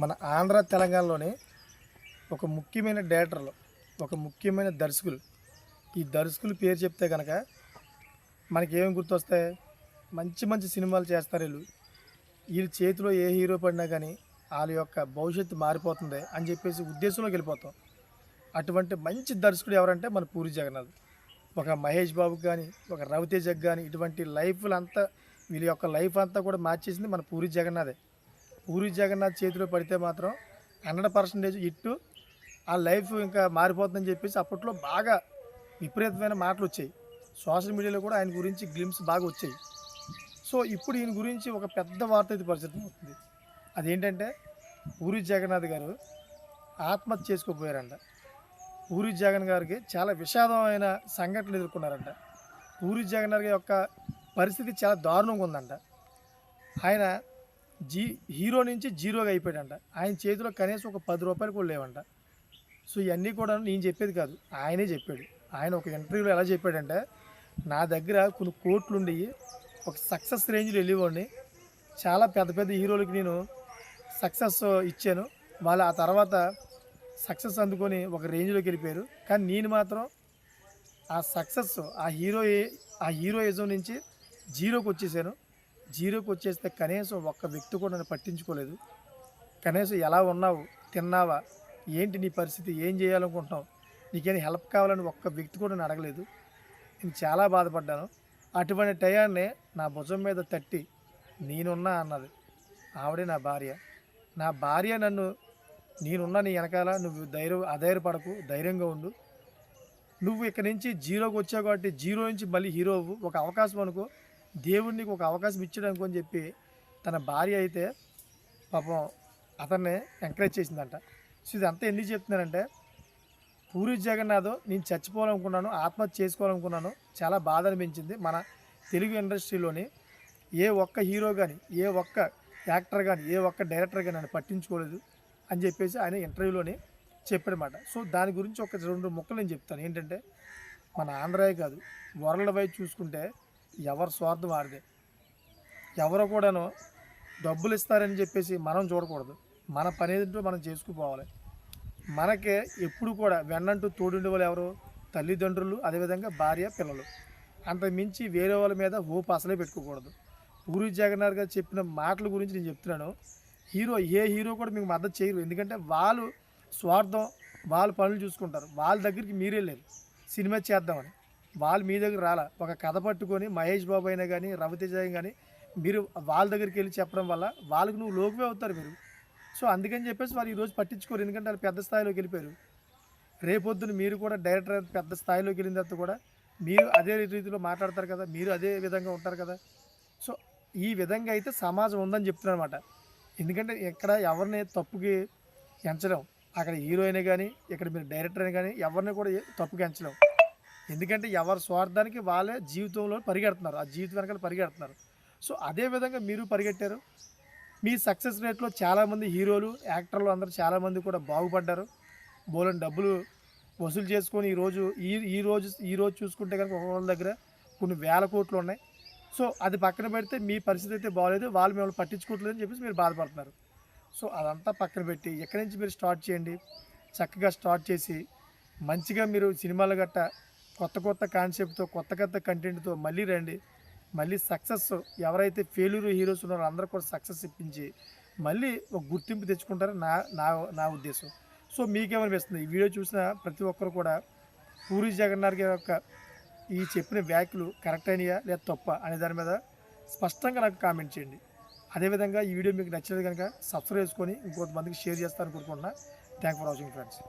మన ఆంధ్ర తెలంగాణలోని ఒక ముఖ్యమైన డైరెక్టర్లు ఒక ముఖ్యమైన దర్శకులు. ఈ దర్శకులు పేరు చెప్తే కనుక మనకి గుర్తొస్తాయి? మంచి మంచి సినిమాలు చేస్తారు వీళ్ళు. వీళ్ళ చేతిలో ఏ హీరో పడినా కానీ వాళ్ళ యొక్క భవిష్యత్తు మారిపోతుంది అని చెప్పేసి ఉద్దేశంలోకి వెళ్ళిపోతాం. అటువంటి మంచి దర్శకుడు ఎవరంటే మన పూరి జగన్నాథ్. ఒక మహేష్ బాబుకి కానీ ఒక రవితేజకి కానీ ఇటువంటి లైఫ్లు అంతా వీళ్ళ యొక్క లైఫ్ అంతా కూడా మార్చేసింది మన పూరి జగన్నాథే. పూరి జగన్నాథ్ చేతిలో పడితే మాత్రం హండ్రెడ్ పర్సెంటేజ్ ఇట్టు. ఆ లైఫ్ ఇంకా మారిపోతుందని చెప్పేసి అప్పట్లో బాగా విపరీతమైన మాటలు వచ్చాయి. సోషల్ మీడియాలో కూడా ఆయన గురించి గ్లిమ్స్ బాగా వచ్చాయి. సో ఇప్పుడు ఈయన గురించి ఒక పెద్ద వార్త అయితే పరిస్థితి అవుతుంది. అదేంటంటే పూరి జగన్నాథ్ గారు ఆత్మహత్య చేసుకోపోయారంట. పూరి జగన్ గారికి చాలా విషాదమైన సంఘటనలు ఎదుర్కొన్నారంట. పూరి జగన్ గారి యొక్క పరిస్థితి చాలా దారుణంగా ఉందంట. ఆయన జీ హీరో నుంచి జీరోగా అయిపోయాడంట. ఆయన చేతిలో కనీసం ఒక పది రూపాయలు కూడా లేవంట. సో ఇవన్నీ కూడా నేను చెప్పేది కాదు. ఆయనే చెప్పాడు. ఆయన ఒక ఇంటర్వ్యూలో ఎలా చెప్పాడంటే నా దగ్గర కొన్ని కోట్లు ఉండి ఒక సక్సెస్ రేంజ్లో వెళ్ళేవాడిని. చాలా పెద్ద పెద్ద హీరోలకి నేను సక్సెస్ ఇచ్చాను. వాళ్ళు ఆ తర్వాత సక్సెస్ అందుకొని ఒక రేంజ్లోకి వెళ్ళిపోయారు. కానీ నేను మాత్రం ఆ సక్సెస్ ఆ హీరో ఆ హీరోయిజం నుంచి జీరోకి వచ్చేసాను. జీరోకి వచ్చేస్తే కనీసం ఒక్క వ్యక్తి కూడా నన్ను పట్టించుకోలేదు. కనీసం ఎలా ఉన్నావు? తిన్నావా? ఏంటి నీ పరిస్థితి? ఏం చేయాలనుకుంటున్నావు? నీకేం హెల్ప్ కావాలని ఒక్క వ్యక్తి కూడా నన్ను అడగలేదు. నేను చాలా బాధపడ్డాను. అటువంటి టయాన్నే నా భుజం మీద తట్టి నేనున్నా అన్నది. ఆవిడే నా భార్య. నా భార్య నన్ను నేనున్నా నీ వెనకాల నువ్వు ధైర్యం అధైర్యపడకు ధైర్యంగా ఉండు. నువ్వు ఇక్కడి నుంచి జీరోకి వచ్చావు కాబట్టి జీరో నుంచి మళ్ళీ హీరో ఒక అవకాశం అనుకో. దేవుడు నీకు ఒక అవకాశం ఇచ్చాడు అనుకోని చెప్పి తన భార్య అయితే పాపం అతన్ని ఎంకరేజ్ చేసిందంట. సో ఇదంతా ఎందుకు చెప్తున్నానంటే పూరి జగన్నాథ్ నేను చచ్చిపోవాలనుకున్నాను ఆత్మహత్య చేసుకోవాలనుకున్నాను చాలా బాధ అనిపించింది. మన తెలుగు ఇండస్ట్రీలోని ఏ ఒక్క హీరో కానీ ఏ ఒక్క యాక్టర్ కానీ ఏ ఒక్క డైరెక్టర్ కానీ నన్ను పట్టించుకోలేదు అని చెప్పేసి ఆయన ఇంటర్వ్యూలోనే చెప్పాడనమాట సో దాని గురించి ఒక రెండు ముక్కలు నేను చెప్తాను. ఏంటంటే మన ఆంధ్రాయే కాదు వరల్డ్ వైడ్ చూసుకుంటే ఎవరి స్వార్థం వారిదే. ఎవరో కూడాను డబ్బులు ఇస్తారని చెప్పేసి మనం చూడకూడదు. మన పని ఏదంటూ మనం చేసుకుపోవాలి. మనకే ఎప్పుడు కూడా వెన్నంటూ తోడుండే వాళ్ళు ఎవరు? తల్లిదండ్రులు అదేవిధంగా భార్య పిల్లలు. అంత మించి వేరే వాళ్ళ మీద హోప్ అసలే పెట్టుకోకూడదు. పూరి జగన్నాథ్ గారు చెప్పిన మాటల గురించి నేను చెప్తున్నాను. హీరో ఏ హీరో కూడా మీకు మద్దతు చేయరు. ఎందుకంటే వాళ్ళు స్వార్థం వాళ్ళ పనులు చూసుకుంటారు. వాళ్ళ దగ్గరికి మీరే లేరు సినిమా చేద్దామని. వాళ్ళు మీ దగ్గర రాలా. ఒక కథ పట్టుకొని మహేష్ బాబు అయినా కానీ రవితేజ కానీ మీరు వాళ్ళ దగ్గరికి వెళ్ళి చెప్పడం వల్ల వాళ్ళకి నువ్వు లోకువే అవుతారు మీరు. సో అందుకని చెప్పేసి వాళ్ళు ఈరోజు పట్టించుకోరు. ఎందుకంటే వాళ్ళు పెద్ద స్థాయిలోకి వెళ్ళిపోయారు. రేపొద్దున మీరు కూడా డైరెక్టర్ పెద్ద స్థాయిలోకి వెళ్ళిన తర్వాత కూడా మీరు అదే రీతిలో మాట్లాడతారు కదా మీరు అదే విధంగా ఉంటారు కదా. సో ఈ విధంగా అయితే సమాజం ఉందని చెప్తున్నాను అనమాట ఎందుకంటే ఇక్కడ ఎవరిని తప్పుకి ఎంచలేం. అక్కడ హీరోయిన్ కానీ ఇక్కడ మీరు డైరెక్టర్ అని కానీ ఎవరిని కూడా తప్పుకి ఎంచలేం. ఎందుకంటే ఎవరి స్వార్థానికి వాళ్ళే జీవితంలో పరిగెడుతున్నారు. ఆ జీవితం వెనకాల పరిగెడుతున్నారు. సో అదే విధంగా మీరు పరిగెట్టారు. మీ సక్సెస్ రేట్లో చాలామంది హీరోలు యాక్టర్లు అందరూ చాలామంది కూడా బాగుపడ్డారు. బోలని డబ్బులు వసూలు చేసుకొని ఈరోజు ఈ ఈ రోజు ఈ రోజు చూసుకుంటే కనుక ఒక్కొక్కరి దగ్గర కొన్ని వేల కోట్లు ఉన్నాయి. సో అది పక్కన పెడితే మీ పరిస్థితి అయితే బాగలేదు వాళ్ళు మిమ్మల్ని పట్టించుకోవట్లేదు అని చెప్పేసి మీరు బాధపడుతున్నారు. సో అదంతా పక్కన పెట్టి ఎక్కడి నుంచి మీరు స్టార్ట్ చేయండి? చక్కగా స్టార్ట్ చేసి మంచిగా మీరు సినిమాలు గట్ట కొత్త కొత్త కాన్సెప్ట్తో కొత్త కొత్త కంటెంట్తో మళ్ళీ రండి. మళ్ళీ సక్సెస్ ఎవరైతే ఫెయిల్యూర్ హీరోస్ ఉన్నారో అందరూ కూడా సక్సెస్ ఇప్పించి మళ్ళీ ఒక గుర్తింపు తెచ్చుకుంటారని నా నా నా ఉద్దేశం. సో మీకేమనిపిస్తుంది? ఈ వీడియో చూసిన ప్రతి ఒక్కరు కూడా పూరి జగన్నాథ్ గారి యొక్క ఈ చెప్పిన వ్యాఖ్యలు కరెక్ట్ అయినాయా లేదా తప్ప అనే దాని మీద స్పష్టంగా నాకు కామెంట్ చేయండి. అదేవిధంగా ఈ వీడియో మీకు నచ్చినది కనుక సబ్స్క్రైబ్ చేసుకొని ఇంకొంతమందికి షేర్ చేస్తారని కోరుకుంటున్నా. Thank for watching friends.